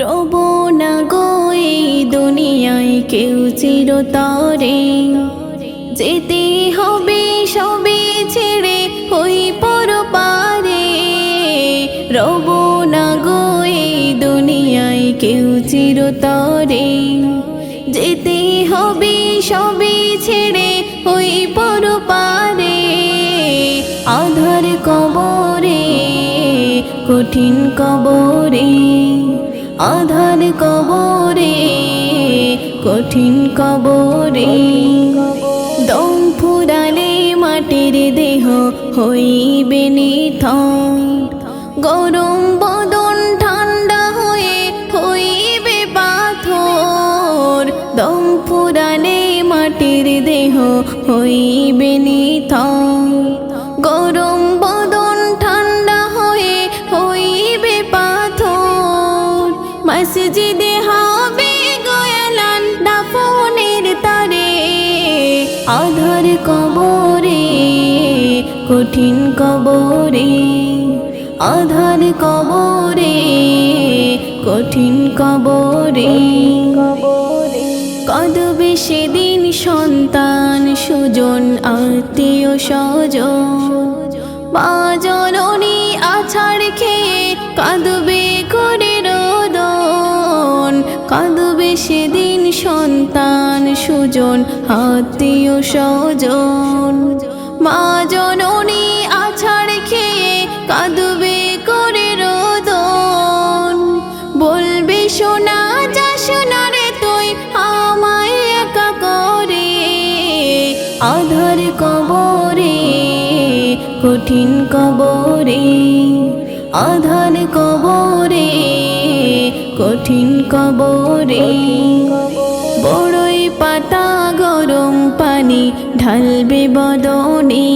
রব না গো, এই দুনিয়ায় কেউ চিরতরে। যেতে হবে সবে ছেড়ে ওই পর পারে রব না গো, এই দুনিয়ায় কেউ চিরতরে। যেতে হবে সবে ছেড়ে ওই পর পারে আধার কবরে, কঠিন কবরে। আধার কবরে, কঠিন কবরে। দম ফুরালে মাটির দেহ হইবে নিথর। গরম বদন ঠান্ডা হয়ে হইবে পাথর। দম ফুরালে মাটির দেহ হইবে নিথর। মসজিদে হবে গয়ালান দাফনের তারে। আধার কবরে, কঠিন কবরে। আধার কবরে, কঠিন কবরে। কদবে সেদিন সন্তান, সুজন, আত্মীয়, স্বজন। মা জননী আছাড় খেয়ে কাঁদবে সন্তান সুজন, আত্মীয় স্বজন। মা জননী আছাড় খেয়ে কাঁদবে করে রোদন। বলবে শোনা যা শোনারে তুই আমায় একা করে। আধার কবরে, কঠিন কবরে, আধার কবরে, কঠিন কবরে। বড়ই পাতা গরম পানি ঢালবে বদনে।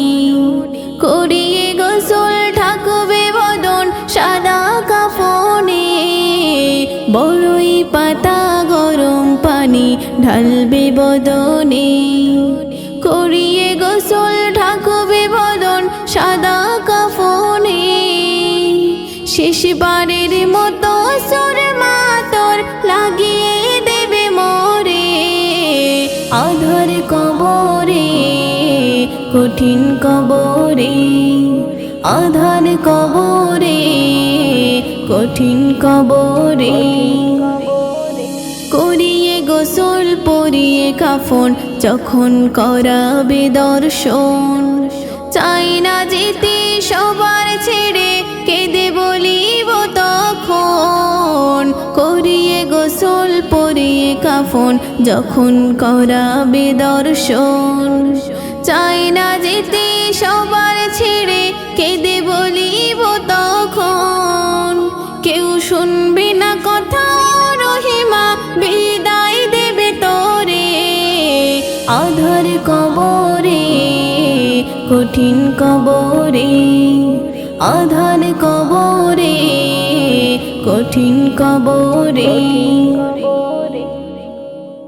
করিয়ে গোসল ঠাকুবে বদন সাদা কাফনে। বড়ই পাতা গরম পানি ঢালবে বদনে। করিয়ে গোসল ঠাকুবে বদন সাদা কাফনে। শেষবারের মতো আধার কবরে, কঠিন কবরে, আধার কবরে, কঠিন কবরে। করিয়ে গোসল, পরিয়ে কাফন, যখন করাবে দর্শন। চাই না যেতে সবার ছেড়ে, কেঁদে বলিব তখন। করিয়ে গোসল পরিয়ে কাফন, যখন করাবে দর্শন। চাই না যেতে সবার ছেড়ে, কেঁদে বলিব তখন। কেউ শুনবে না কথা রহিমা, বিদায় দেবে তোরে। আধার কবরে, কঠিন কবরে, আধার কবরে কঠিন কবরে।